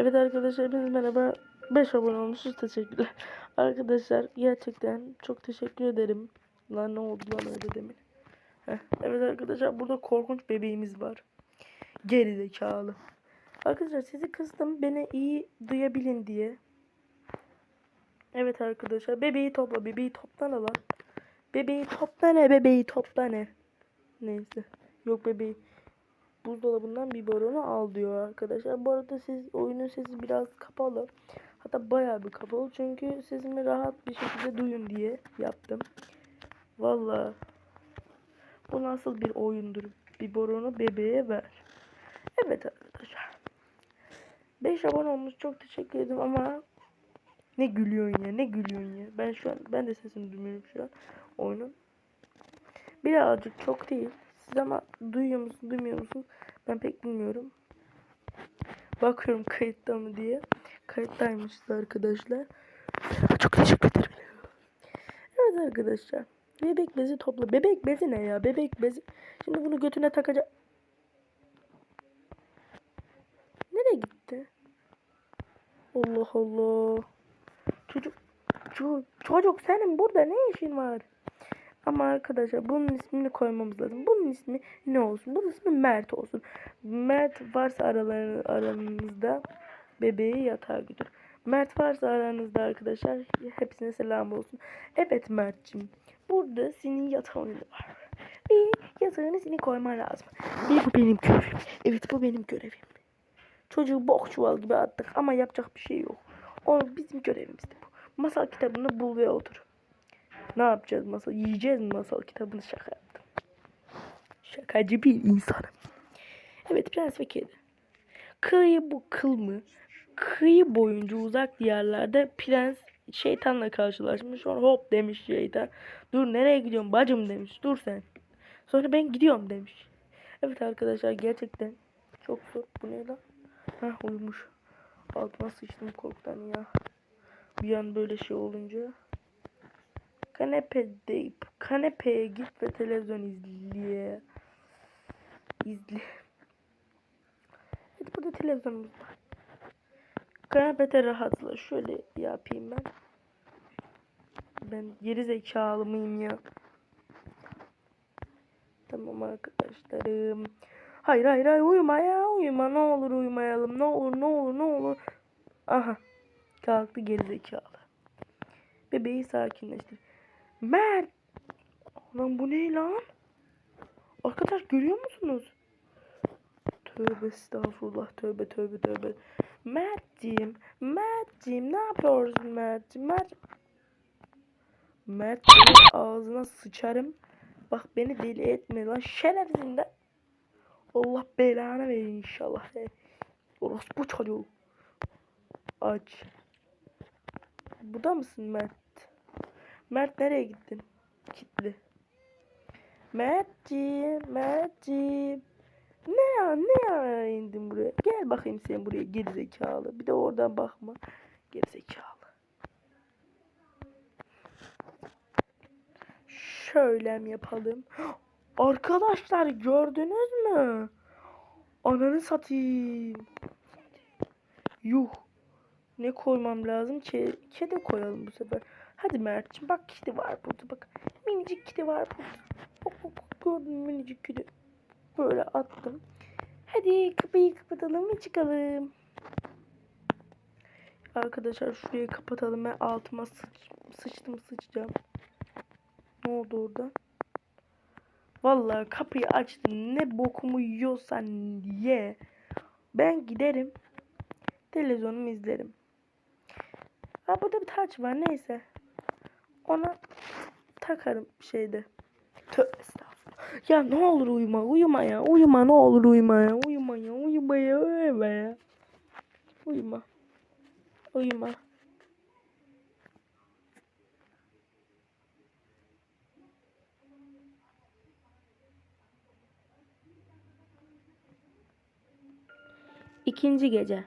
Evet arkadaşlar hepiniz merhaba. 5 abone olmuşuz teşekkürler. Arkadaşlar gerçekten çok teşekkür ederim. Lan ne oldu lan öyle demin. Heh, Evet arkadaşlar burada korkunç bebeğimiz var. Geri zekalı. Arkadaşlar sizi kıstım beni iyi duyabilin diye. Evet arkadaşlar bebeği topla bebeği topla lan. Bebeği topla ne bebeği topla ne. Neyse. Yok bebeği buzdolabından biberonu al diyor arkadaşlar. Bu arada siz oyunun sesi biraz kapalı. Hatta bayağı bir kapalı. Çünkü sesimi rahat bir şekilde duyun diye yaptım. Valla bu nasıl bir oyundur? Biberonu bebeğe ver. Evet arkadaşlar. 5 abone olmuş çok teşekkür ederim ama ne gülüyorsun ya ne gülüyorsun ya. Ben şu an ben de sesini duymuyorum şu an oyunun. Birazcık çok değil. Siz ama duyuyor musun duymuyor musun? Ben pek bilmiyorum. Bakıyorum kayıtta mı diye. Kayıttaymışız arkadaşlar. Çok teşekkür ederim. Evet arkadaşlar. Bebek bezi topla. Bebek bezi ne ya? Bebek bezi. Şimdi bunu götüne takacak. Nereye gitti? Allah Allah. Çocuk, çocuk, çocuk senin burada ne işin var? Ama arkadaşlar bunun ismini koymamız lazım. Bunun ismi ne olsun? Bunun ismi Mert olsun. Mert varsa aralarını, aranızda bebeği yatağa götür. Mert varsa aranızda arkadaşlar hepsine selam olsun. Evet Mert'cim. Burada senin yatağın var. Ve yatağını senin koyman lazım. Ve bu benim görevim. Evet bu benim görevim. Çocuğu bok çuval gibi attık ama yapacak bir şey yok. O bizim görevimizdi bu. Masal kitabını bul ve otur. Ne yapacağız masal? Yiyeceğiz mi masal kitabını şaka yaptım. Şakacı bir insanım. Evet prens ve kedi. Kıyı bu kıl mı? Kıyı boyunca uzak diyarlarda prens şeytanla karşılaşmış. Sonra hop demiş şeytan. Dur nereye gidiyorsun bacım demiş. Dur sen. Sonra ben gidiyorum demiş. Evet arkadaşlar gerçekten çok zor. Bu ne lan? Hah uyumuş. Altıma sıçtım korkudan ya. Bir an böyle şey olunca. Kanepede kanepeye git ve televizyon izle. İzle. Evet burada televizyonumuz var. Kanepede rahatla. Şöyle yapayım ben. Ben geri zekalı mıyım ya? Tamam arkadaşlarım. Hayır hayır hayır uyuma ya uyuma ne olur uyumayalım ne olur ne olur ne olur. Aha kalktı geri zekalı. Bebeği sakinleştir. Mert. Lan bu ne lan? Arkadaş görüyor musunuz? Tövbe estağfurullah tövbe tövbe tövbe. Mert'ciğim, Mert'ciğim ne yapıyorsun Mert'ciğim? Mert, Mert ağzına sıçarım. Bak beni deli etme lan şerefsizinden. Allah belanı verir inşallah. He. Orospu çocuğu. Aç. Bu da mısın Mert? Mert nereye gittin? Kitli. Mertciğim, Mertciğim. Ne ya, ne ya indin buraya? Gel bakayım sen buraya gerizekalı. Bir de oradan bakma. Gerizekalı. Şöyle mi yapalım? Arkadaşlar gördünüz mü? Ananı satayım. Yuh. Ne koymam lazım? Ke kedi koyalım bu sefer. Hadi Mert'ciğim bak kedi var burada bak. Minicik kedi var burada. Bak bak bak gördün minicik kedi. Böyle attım. Hadi kapıyı kapatalım ve çıkalım. Arkadaşlar şurayı kapatalım. Ben altıma sıç, sıçtım sıçacağım. Ne oldu orada? Vallahi kapıyı açtım. Ne bokumu yiyorsan ye. Ben giderim. Televizyonumu izlerim. Ha burada bir taç var neyse. Ona takarım şeyde. Tövbe estağfurullah. Ya ne olur uyuma uyuma ya. Uyuma ne olur uyuma ya. Uyuma ya uyuma ya uyuma ya. Uyuma. Uyuma. İkinci gece.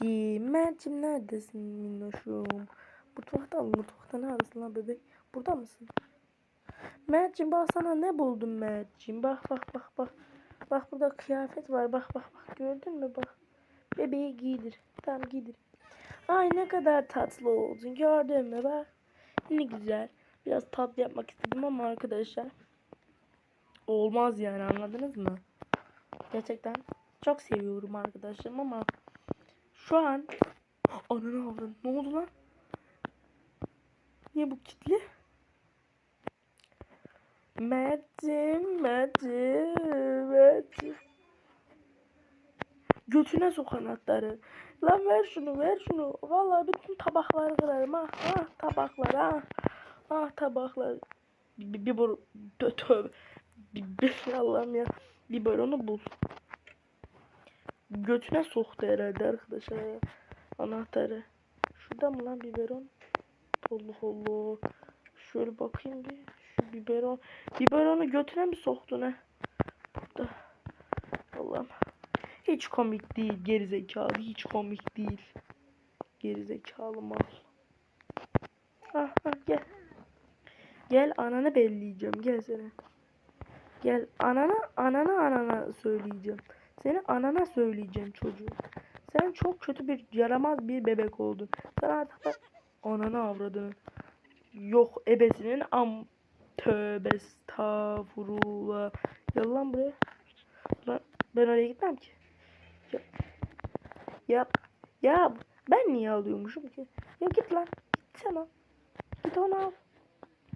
Mert'ciğim neredesin minnoşum? Mutfakta mı? Mutfakta neredesin lan bebek? Burada mısın? Mert'ciğim bak sana ne buldum Mert'ciğim. Bak bak bak bak. Bak burada kıyafet var. Bak bak bak. Gördün mü bak. Bebeği giydir. Tamam giydir. Ay ne kadar tatlı oldun. Gördün mü bak. Ne güzel. Biraz tatlı yapmak istedim ama arkadaşlar. Olmaz yani anladınız mı? Gerçekten çok seviyorum arkadaşlarım ama şu an ananı avradım. Ne oldu lan? Niye bu kilitli? Mert'im, Mert'im, Mert'im. Götüne sok anahtarı. Lan ver şunu, ver şunu. Vallahi bütün tabakları kırarım. Ah, ah tabaklar, ah. Ah tabaklar. Bir, bir bor... Tö- Tövbe. Bir, bir, Allah'ım ya. Biberonu bul. Götüne soktu herhalde arkadaşlar. ya. Anahtarı. Şurada mı lan biberon? Allah Allah. Şöyle bakayım bir. Şu biberon. Biberonu götüne mi soktu ne? Burada. Allah'ım. Hiç komik değil gerizekalı. Hiç komik değil. Gerizekalı mal. Ah, ah gel. Gel ananı belleyeceğim. Gel seni. Gel anana anana anana söyleyeceğim. Seni anana söyleyeceğim çocuğu. Sen çok kötü bir yaramaz bir bebek oldun. Sen artık da ananı avradını. Yok ebesinin am tövbe estağfurullah. Gel lan buraya. Lan ben oraya gitmem ki. Ya, ya, ya ben niye alıyormuşum ki? Ya git lan. Gitsene. Git onu al.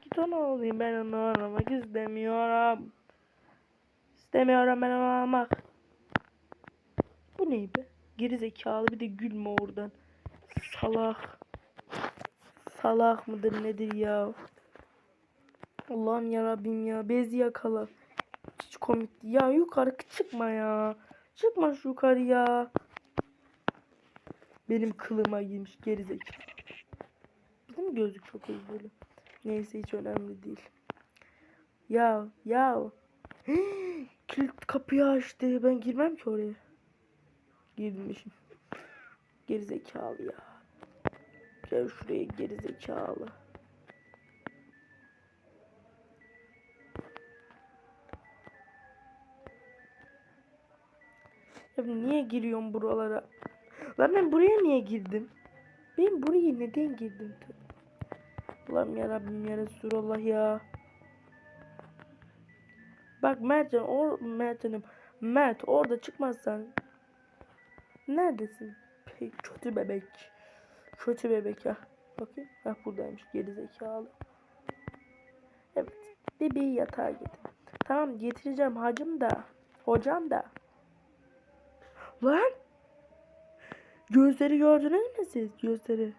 Git onu alayım. Ben onu almak istemiyorum. İstemiyorum ben onu almak. Bu ne be? Geri bir de gülme oradan. Salak. Salak mıdır nedir ya? Allah'ım ya Rabbim ya. Bezi yakala. Hiç komik. Ya yukarı çıkma ya. Çıkma şu yukarı ya. Benim kılıma girmiş gerizekalı. Bizim gözlük çok hızlı. Neyse hiç önemli değil. Ya ya. Kilit kapıyı açtı. Ben girmem ki oraya. Girmişim. Gerizekalı ya. Gel şuraya gerizekalı. Ya niye giriyorum buralara? Lan ben buraya niye girdim? Ben buraya neden girdim? Allah'ım yarabbim ya Resulallah ya. Bak Mertcan, or Mertcan'ım. Mert orada çıkmazsan. Neredesin? Pek kötü bebek. Kötü bebek ya. Bakayım. Heh buradaymış geri zekalı. Evet. Bebeği yatağa getir. Tamam getireceğim hacım da. Hocam da. Lan. Gözleri gördünüz mü siz? Gözleri.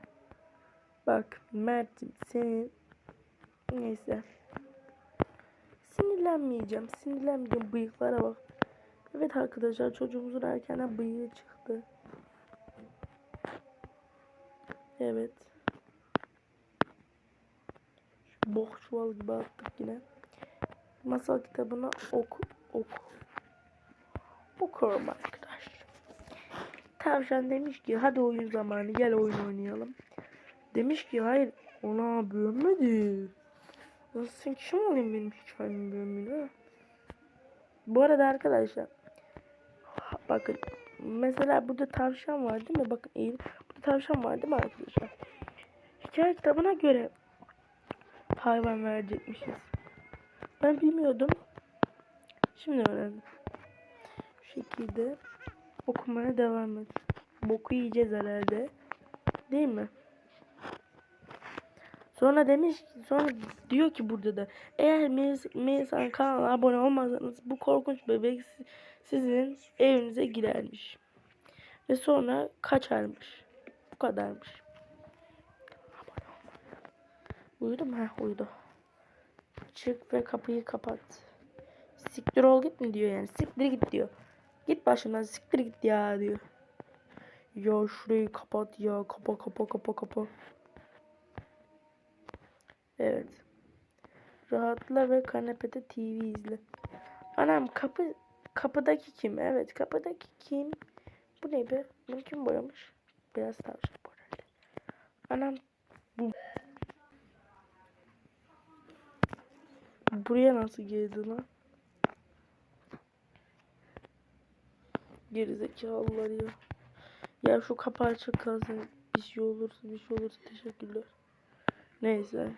Bak Mert'im senin neyse. Sinirlenmeyeceğim. Sinirlenmeyeceğim. Bıyıklara bak. Evet arkadaşlar çocuğumuzun erkenden bıyığı çıktı. Evet. Şu bok çuval gibi attık yine. Masal kitabını oku oku. Okuyorum arkadaşlar. Tavşan demiş ki hadi oyun zamanı gel oyun oynayalım. Demiş ki hayır ona bölmedi. Nasıl kim olayım benim hiç bilmiyorum. Bu arada arkadaşlar bakın mesela burada tavşan var değil mi? Bakın eğil. Burada tavşan var değil mi arkadaşlar? Hikaye kitabına göre hayvan verecekmişiz. Ben bilmiyordum. Şimdi öğrendim. Bu şekilde okumaya devam et. Boku yiyeceğiz herhalde. Değil mi? Sonra demiş sonra diyor ki burada da eğer Melisa'nın kanalına abone olmazsanız bu korkunç bebek sizin evinize girermiş. Ve sonra kaçarmış. Bu kadarmış. Uyudu mu? Heh uyudu. Çık ve kapıyı kapat. Siktir ol git mi diyor yani. Siktir git diyor. Git başımdan siktir git ya diyor. Ya şurayı kapat ya. Kapa kapa kapa kapa. Evet. Rahatla ve kanepede TV izle. Anam kapı kapıdaki kim? Evet kapıdaki kim? Bu ne be? Bunu kim boyamış? Beyaz tavşan bu herhalde. Anam bu buraya nasıl girdi lan? Gerizekalılar ya. Ya şu kapağı açık kalsın. Bir şey olursa bir şey olursa teşekkürler. Neyse.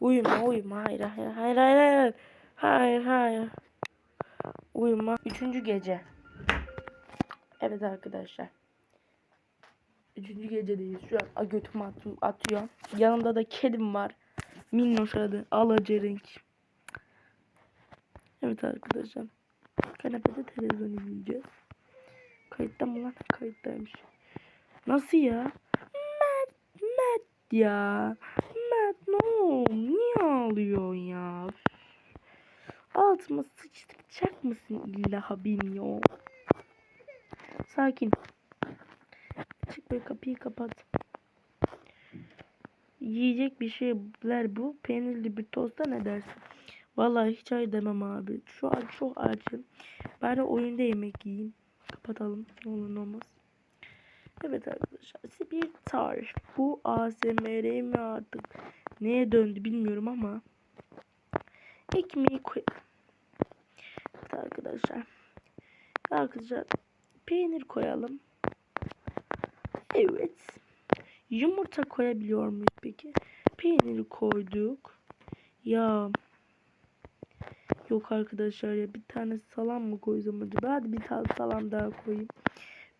Uyuma uyuma hayır hayır hayır hayır hayır hayır hayır. Uyuma. Üçüncü gece. Evet arkadaşlar. Üçüncü gecedeyiz. Şu an götümü atıyor, yanımda da kedim var. Minnoş adı. Alacarenk evet arkadaşlar. Kanepede televizyon izleyeceğiz. Kayıtta mı lan? Kayıttaymış. Nasıl ya? Mert Mert ya. Mert ne oldu? Niye ağlıyorsun ya? Altıma sıçtıracak mısın illa habin ya? Sakin. Çık böyle kapıyı kapat. Yiyecek bir şeyler bu. Peynirli bir tosta ne dersin? Vallahi hiç ay demem abi. Şu an çok açım. Bari oyunda yemek yiyeyim. Kapatalım. Ne olur ne olmaz. Evet arkadaşlar. bir tarif. Bu ASMR mi artık? Neye döndü bilmiyorum ama. Ekmeği koy. Arkadaşlar. Arkadaşlar peynir koyalım. Evet. Yumurta koyabiliyor muyuz peki? Peyniri koyduk. Ya Yok arkadaşlar ya bir tane salam mı koysam acaba? Hadi bir tane salam daha koyayım.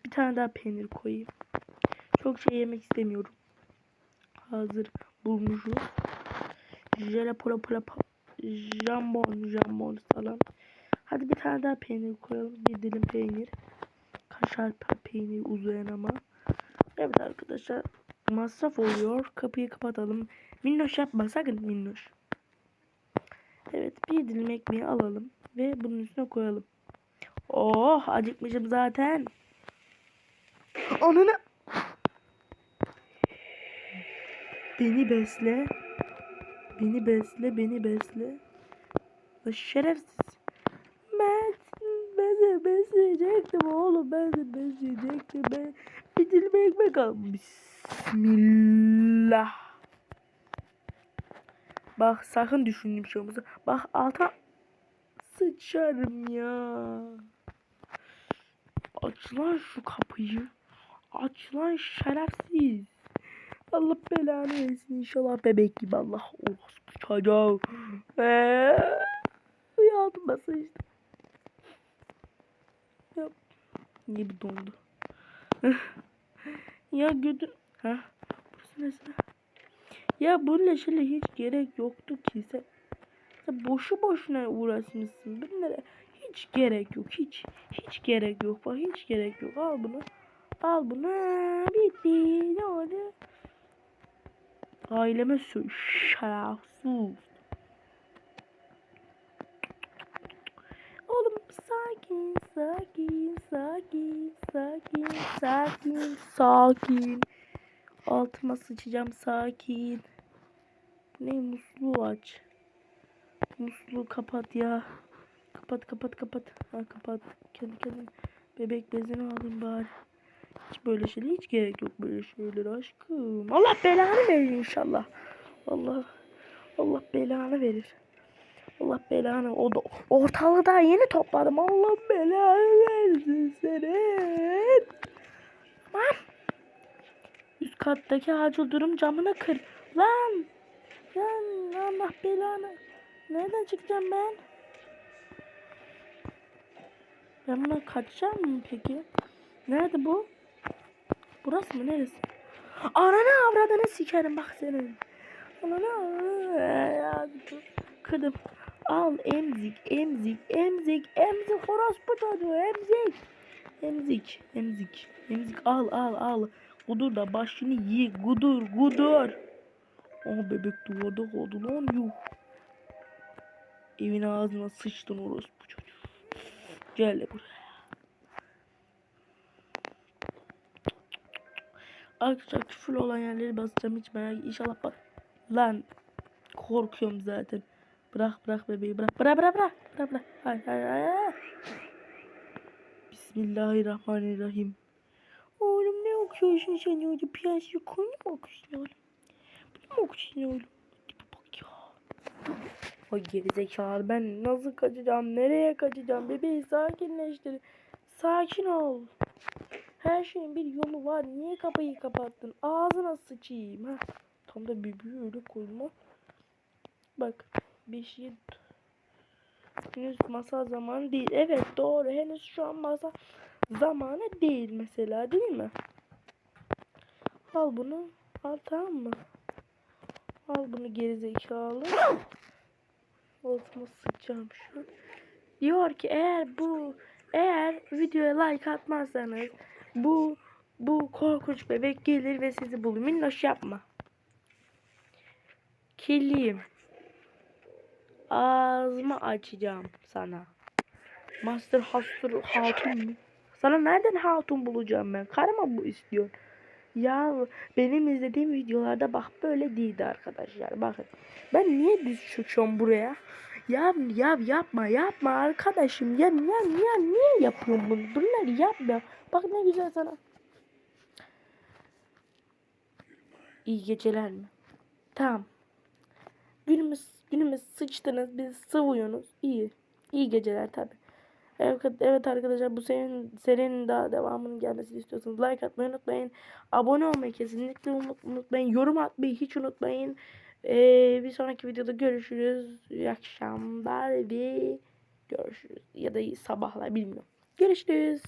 Bir tane daha peynir koyayım. Çok şey yemek istemiyorum. Hazır bulmuşuz. Jele pola jambon jambon salam. Hadi bir tane daha peynir koyalım. Bir dilim peynir. Kaşar pe- peynir uzayan ama. Evet arkadaşlar. Masraf oluyor. Kapıyı kapatalım. Minnoş yapma sakın minnoş. Evet bir dilim ekmeği alalım. Ve bunun üstüne koyalım. Oh acıkmışım zaten. Ananı. Beni besle. Beni besle, beni besle. Şerefsiz. Ben ben de besleyecektim oğlum. Ben de besleyecektim. Ben bir dilim ekmek al. Bismillah. Bak sakın düşündüğüm şey olmasın. Bak alta sıçarım ya. Aç lan şu kapıyı. Aç lan şerefsiz. Allah belanı versin inşallah bebek gibi Allah orospu çocuğu. Eee, Uyandım sıçtım. Ya, bir dondu? ya gödün. Ha? Burası neresi? Ya böyle şeyle hiç gerek yoktu ki sen. Sen boşu boşuna uğraşmışsın. Bunlara hiç gerek yok. Hiç hiç gerek yok. Bak hiç gerek yok. Al bunu. Al bunu. Bitti. Ne oldu? Aileme sür. Şerefsiz. Oğlum sakin, sakin, sakin, sakin, sakin, sakin. Altıma sıçacağım sakin. Ne musluğu aç. Musluğu kapat ya. Kapat kapat kapat. Ha kapat. Kendi kendine bebek bezini alayım bari. Hiç böyle şeyler hiç gerek yok böyle şeyler aşkım. Allah belanı verir inşallah. Allah Allah belanı verir. Allah belanı o da ortalığı daha yeni topladım. Allah belanı versin seni. Aman. Üst kattaki acil durum camını kır. Lan. Lan Allah belanı. Nereden çıkacağım ben? Ben buna kaçacağım mı peki? Nerede bu? Burası mı neresi? Ananı avradını sikerim bak senin. Ananı avradını. Kırdım. Al emzik emzik emzik emzik orospu çocuğu emzik. Emzik emzik emzik al al al. Gudur da başını ye gudur gudur. Aa bebek duvarda kaldı lan yuh. Evin ağzına sıçtın orospu çocuğu. Gel buraya. Arkadaşlar küfürlü olan yerleri basacağım hiç merak inşallah bak. Lan korkuyorum zaten. Bırak bırak bebeği bırak. Bırak bırak bırak. Bırak bırak. Hayır hayır hayır. Bismillahirrahmanirrahim. Oğlum ne okuyorsun sen öyle piyasa konu mu okuyorsun oğlum? Bunu mu okuyorsun oğlum? Bak ya. O gerizekalı ben nasıl kaçacağım? Nereye kaçacağım? Bebeği sakinleştir. Sakin ol. Her şeyin bir yolu var. Niye kapıyı kapattın? Ağzına sıçayım. Ha. Tam da bebeği öyle koyma. Bak bir şey henüz masa zamanı değil. Evet doğru. Henüz şu an masa zamanı değil mesela değil mi? Al bunu. Al tamam mı? Al bunu gerizekalı. Altıma sıçacağım şu. Diyor ki eğer bu eğer videoya like atmazsanız bu bu korkunç bebek gelir ve sizi bulur. Minnoş yapma. Kirliyim. Ağzımı açacağım sana. Master Hastur Hatun mu? Sana nereden hatun bulacağım ben? Karıma bu istiyor. Ya benim izlediğim videolarda bak böyle değildi arkadaşlar. Bakın. Ben niye düz çıkıyorum buraya? Ya ya yapma yapma arkadaşım. Ya ya ya niye yapıyorsun bunu? Bunları yapma. Bak ne güzel sana. İyi geceler mi? Tamam. Günümüz günümüz sıçtınız. Biz sıvıyorsunuz. İyi. İyi geceler tabi. Evet, evet arkadaşlar bu serinin, serinin daha devamının gelmesini istiyorsanız like atmayı unutmayın. Abone olmayı kesinlikle unut- unutmayın. Yorum atmayı hiç unutmayın. Ee, bir sonraki videoda görüşürüz. İyi akşamlar ve görüşürüz. Ya da sabahlar bilmiyorum. Görüşürüz.